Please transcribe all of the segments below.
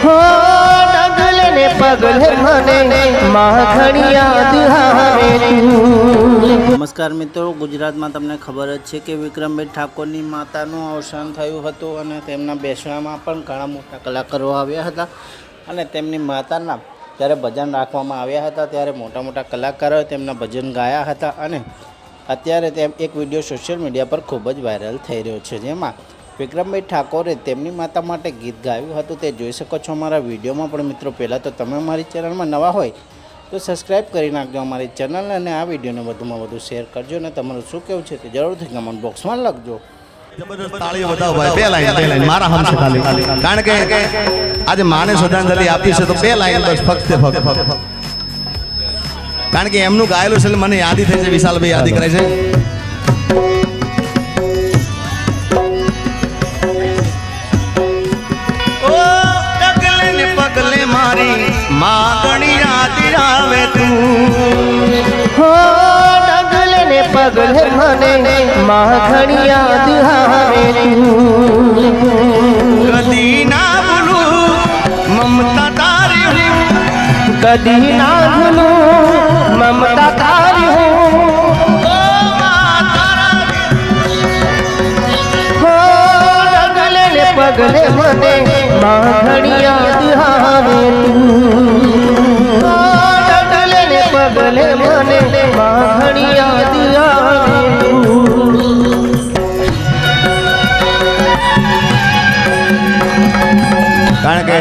હો ડગલે ને પગલે મને માં ઘણી યાદ નમસ્કાર મિત્રો, ગુજરાતમાં તમને ખબર જ છે કે વિક્રમભાઈ ઠાકોરની માતાનું અવસાન થયું હતું અને તેમના બેસવામાં પણ ઘણા મોટા કલાકારો આવ્યા હતા અને તેમની માતાના જ્યારે ભજન રાખવામાં આવ્યા હતા ત્યારે મોટા મોટા કલાકારોએ તેમના ભજન ગાયા હતા અને અત્યારે તેમ એક વીડિયો સોશિયલ મીડિયા પર ખૂબ જ વાયરલ થઈ રહ્યો છે જેમાં વિક્રમભાઈ ઠાકોરે તેમની માતા માટે ગીત ગાયું હતું, તે જોઈ શકો છો અમારા વિડીયોમાં. પણ મિત્રો, પહેલાં તો તમે અમારી ચેનલમાં નવા હોય, તો સબસ્ક્રાઈબ કરી નાખજો અમારી ચેનલ અને આ વિડીયોને વધુમાં વધુ શેર કરજો અને તમારું શું કેવું છે તે જરૂરથી કમેન્ટ બોક્સમાં લખજો. કારણ કે આજે માને શ્રદ્ધાંજલિ આપી છે, તો બે લાઈન બસ ફક્ત ફક્ત કારણ કે એમનું ગાયેલું છે મને યાદી થઈ છે, વિશાલભાઈ યાદી કરે છે. માગણી યાદ આવે તું. હો ડગલે ને પગલે મને માગણી યાદ આવે તું. કદી ના ભૂલું મમતા તારી હું. કદી ના ભૂલું મમતા તારી હું. પગલે મને માં ડગલે મને માં ઘણી યાદ કારણ કે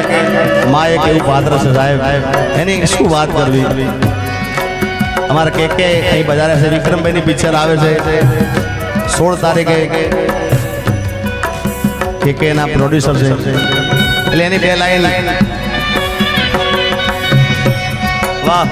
માં એક એવું પાત્ર છે સાહેબ, એની શું વાત કરવી? અમારા કે કે અહીં બજારે છે, વિક્રમભાઈની પિક્ચર આવે છે. સોળ તારીખે કે કે એના પ્રોડ્યુસર છે. એટલે એની બે લાઈન વાહ.